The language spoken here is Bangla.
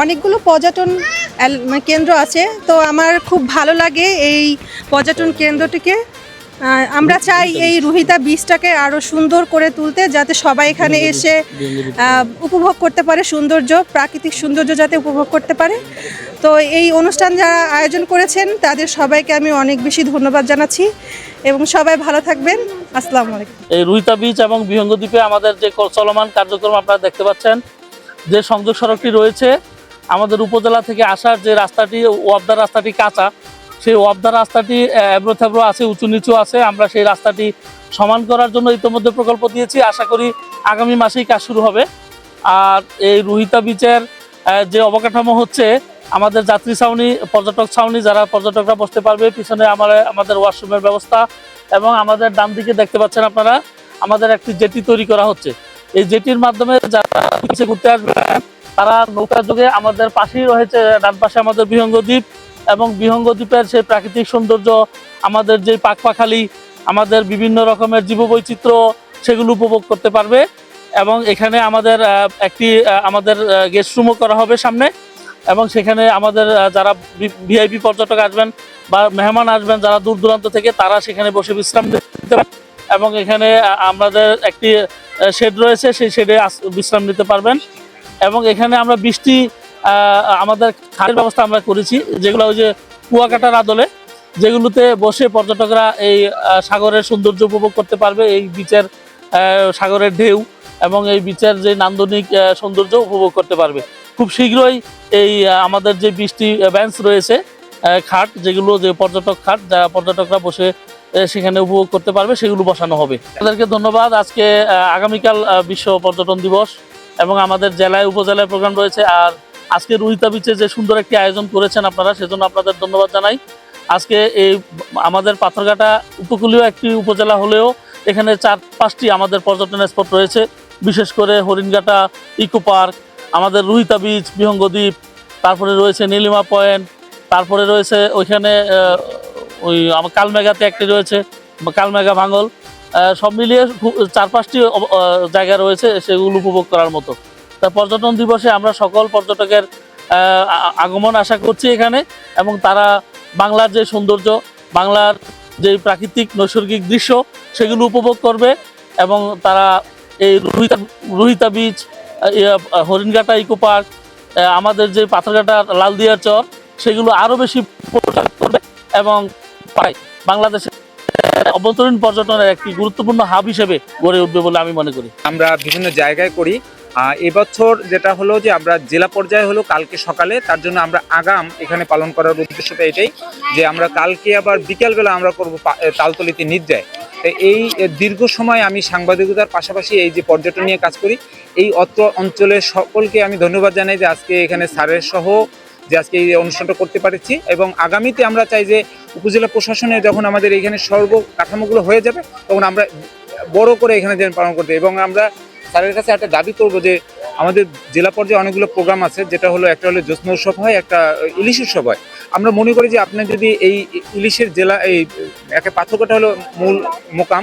অনেকগুলো পর্যটন মানে কেন্দ্র আছে তো আমার খুব ভালো লাগে এই পর্যটন কেন্দ্রটিকে। আমরা চাই এই রুহিতা বীজটাকে আরও সুন্দর করে তুলতে যাতে সবাই এখানে এসে উপভোগ করতে পারে সৌন্দর্য প্রাকৃতিক সৌন্দর্য যাতে উপভোগ করতে পারে। তো এই অনুষ্ঠান যারা আয়োজন করেছেন তাদের সবাইকে আমি অনেক বেশি ধন্যবাদ জানাচ্ছি এবং সবাই ভালো থাকবেন। আসসালামু আলাইকুম। এই রুইতা বিচ এবং বিহঙ্গ দ্বীপে আমাদের যে চলমান কার্যক্রম আপনারা দেখতে পাচ্ছেন যে সংযোগ সড়কটি রয়েছে আমাদের উপজেলা থেকে আসার যে রাস্তাটি, ওয়াবদা রাস্তাটি কাঁচা, সেই ওয়াবদা রাস্তাটি এবড়ো থেবড়ো আছে, উঁচু নিচু আছে। আমরা সেই রাস্তাটি সমান করার জন্য ইতিমধ্যে প্রকল্প দিয়েছি। আশা করি আগামী মাসেই কাজ শুরু হবে। আর এই রুহিতা বিচের যে অবকাঠামো হচ্ছে, আমাদের যাত্রী ছাউনি, পর্যটক ছাউনি, যারা পর্যটকরা বসতে পারবে, পিছনে আমার, আমাদের ওয়াশরুমের ব্যবস্থা এবং আমাদের ডান দিকে দেখতে পাচ্ছেন আপনারা, আমাদের একটি জেটি তৈরি করা হচ্ছে। এই জেটির মাধ্যমে যারা ঘুরতে আসবে তারা নৌকা যোগে আমাদের পাশেই রয়েছে, ডান পাশে আমাদের বিহঙ্গ দ্বীপ এবং বিহঙ্গ দ্বীপের সেই প্রাকৃতিক সৌন্দর্য, আমাদের যে পাখপাখালি আমাদের বিভিন্ন রকমের জীববৈচিত্র্য সেগুলো উপভোগ করতে পারবে এবং এখানে আমাদের একটি আমাদের গেস্ট রুমও করা হবে সামনে এবং সেখানে আমাদের যারা ভিআইপি পর্যটক আসবেন বা মেহমান আসবেন যারা দূর দূরান্ত থেকে, তারা সেখানে বসে বিশ্রাম নিতে এবং এখানে আমাদের একটি শেড রয়েছে, সেই শেডে বিশ্রাম নিতে পারবেন। এবং এখানে আমরা বৃষ্টি আমাদের খাটের ব্যবস্থা আমরা করেছি, যেগুলো ওই যে কুয়াকাটার আদলে, যেগুলোতে বসে পর্যটকরা এই সাগরের সৌন্দর্য উপভোগ করতে পারবে, এই বিচের সাগরের ঢেউ এবং এই বিচের যে নান্দনিক সৌন্দর্য উপভোগ করতে পারবে। খুব শীঘ্রই এই আমাদের যে বৃষ্টি ব্যাঞ্চ রয়েছে খাট, যেগুলো যে পর্যটক খাট, যা পর্যটকরা বসে সেখানে উপভোগ করতে পারবে, সেগুলো বসানো হবে। তাদেরকে ধন্যবাদ। আজকে আগামীকাল বিশ্ব পর্যটন দিবস। এবং আমাদের জেলায় উপজেলায় প্রোগ্রাম রয়েছে। আর আজকে রুহিতা বিচে যে সুন্দর একটি আয়োজন করেছেন আপনারা, সেজন্য আপনাদের ধন্যবাদ জানাই। আজকে এই আমাদের পাথরঘাটা উপকূলীয় একটি উপজেলা হলেও এখানে চার, পাঁচটি আমাদের পর্যটন স্পট রয়েছে। বিশেষ করে হরিণঘাটা, ইকো পার্ক, আমাদের রুহিতা বিচ বিহঙ্গ দ্বীপ তারপরে রয়েছে নীলিমা পয়েন্ট, তারপরে রয়েছে ওইখানে ওই আমার কালমেঘাতে একটি রয়েছে, কালমেঘা ভাঙল। সব মিলিয়ে চার পাঁচটি জায়গা রয়েছে সেগুলো উপভোগ করার মতো। তা পর্যটন দিবসে আমরা সকল পর্যটকের আগমন আশা করছি এখানে এবং তারা বাংলার যে সৌন্দর্য, বাংলার যে প্রাকৃতিক নৈসর্গিক দৃশ্য সেগুলো উপভোগ করবে এবং তারা এই Ruhita Ruhita beach Haringhata eco park আমাদের যে পাথরঘাটা লালদিয়ার চর, সেগুলো আরও বেশি করবে এবং পায় বাংলাদেশের অভ্যন্তরীণ পর্যটনের একটি গুরুত্বপূর্ণ হাব হিসেবে গড়ে উঠবে বলে আমি মনে করি। আমরা বিভিন্ন জায়গায় করি। এবছর যেটা হলো যে আমরা জেলা পর্যায়ে হলো কালকে সকালে, তার জন্য আমরা আগাম এখানে পালন করার উদ্দেশ্যটা এটাই যে আমরা কালকে আবার বিকেলবেলা আমরা করব তালতলিতে নিজ যায় তো এই দীর্ঘ সময় আমি সাংবাদিকতার পাশাপাশি এই যে পর্যটন নিয়ে কাজ করি, এই অত্র অঞ্চলের সকলকে আমি ধন্যবাদ জানাই যে আজকে এখানে স্যারের সহ যে আজকে এই অনুষ্ঠানটা করতে পারছি এবং আগামীতে আমরা চাই যে উপজেলা প্রশাসনে যখন আমাদের এখানে সর্ব কাঠামোগুলো হয়ে যাবে, তখন আমরা বড় করে এখানে যেন পালন করতে এবং আমরা স্যারের কাছে একটা দাবি করব যে আমাদের জেলা পর্যায়ে অনেকগুলো প্রোগ্রাম আছে, যেটা হলো একটা হলো জ্যোৎস্না উৎসব হয়, একটা ইলিশ উৎসব হয়। আমরা মনে করি যে আপনি যদি এই ইলিশের জেলা, এই একটা পার্থক্যটা হলো মূল মোকাম